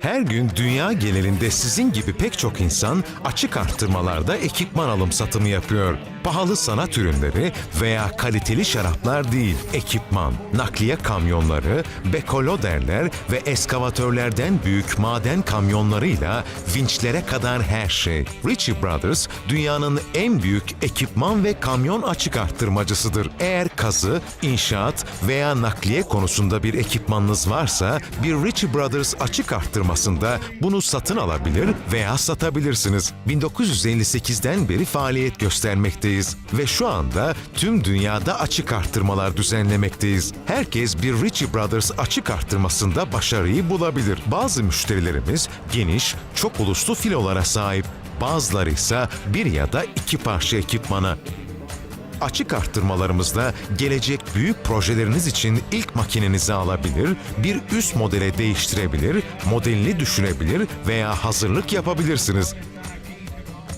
Her gün dünya genelinde sizin gibi pek çok insan açık arttırmalarda ekipman alım satımı yapıyor. Pahalı sanat ürünleri veya kaliteli şaraplar değil, ekipman, nakliye kamyonları, bekoloderler ve eskavatörlerden büyük maden kamyonlarıyla vinçlere kadar her şey. Ritchie Brothers dünyanın en büyük ekipman ve kamyon açık arttırmacısıdır. Eğer kazı, inşaat veya nakliye konusunda bir ekipmanınız varsa bir Ritchie Brothers açık arttırmasında bunu satın alabilir veya satabilirsiniz. 1958'den beri faaliyet göstermekteyiz ve şu anda tüm dünyada açık arttırmalar düzenlemekteyiz. Herkes bir Ritchie Brothers açık arttırmasında başarıyı bulabilir. Bazı müşterilerimiz geniş, çok uluslu filolara sahip. Bazıları ise bir ya da iki parça ekipmana. Açık arttırmalarımızda gelecek büyük projeleriniz için ilk makinenizi alabilir, bir üst modele değiştirebilir, modelini düşürebilir veya hazırlık yapabilirsiniz.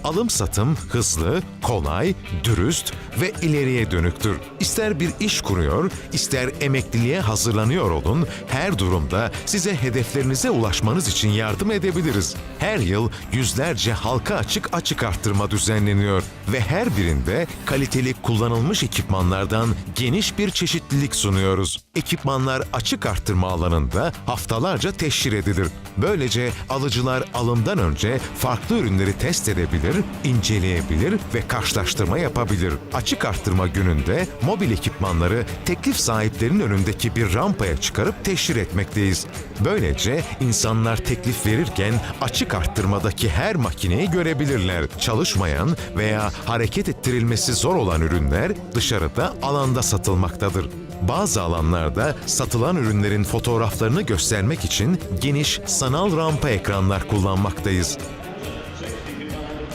Alım satım hızlı, kolay, dürüst ve ileriye dönüktür. İster bir iş kuruyor, ister emekliliğe hazırlanıyor olun, her durumda size hedeflerinize ulaşmanız için yardım edebiliriz. Her yıl yüzlerce halka açık açık arttırma düzenleniyor ve her birinde kaliteli kullanılmış ekipmanlardan geniş bir çeşitlilik sunuyoruz. Ekipmanlar açık arttırma alanında haftalarca teşhir edilir. Böylece alıcılar alımdan önce farklı ürünleri test edebilir, inceleyebilir ve karşılaştırma yapabilir. Açık arttırma gününde mobil ekipmanları teklif sahiplerinin önündeki bir rampaya çıkarıp teşhir etmekteyiz. Böylece insanlar teklif verirken açık arttırmadaki her makineyi görebilirler. Çalışmayan veya hareket ettirilmesi zor olan ürünler dışarıda alanda satılmaktadır. Bazı alanlarda satılan ürünlerin fotoğraflarını göstermek için geniş sanal rampa ekranlar kullanmaktayız.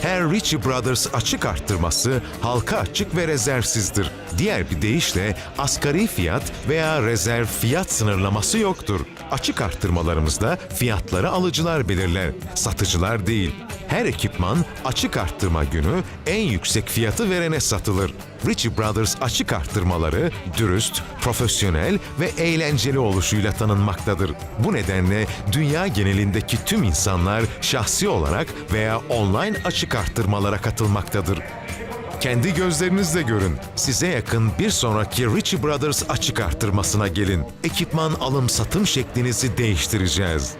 Her Ritchie Brothers açık arttırması halka açık ve rezervsizdir. Diğer bir deyişle asgari fiyat veya rezerv fiyat sınırlaması yoktur. Açık arttırmalarımızda fiyatları alıcılar belirler, satıcılar değil. Her ekipman açık arttırma günü en yüksek fiyatı verene satılır. Ritchie Brothers açık arttırmaları dürüst, profesyonel ve eğlenceli oluşuyla tanınmaktadır. Bu nedenle dünya genelindeki tüm insanlar şahsi olarak veya online açık arttırmalara katılmaktadır. Kendi gözlerinizle görün. Size yakın bir sonraki Ritchie Brothers açık arttırmasına gelin. Ekipman alım satım şeklinizi değiştireceğiz.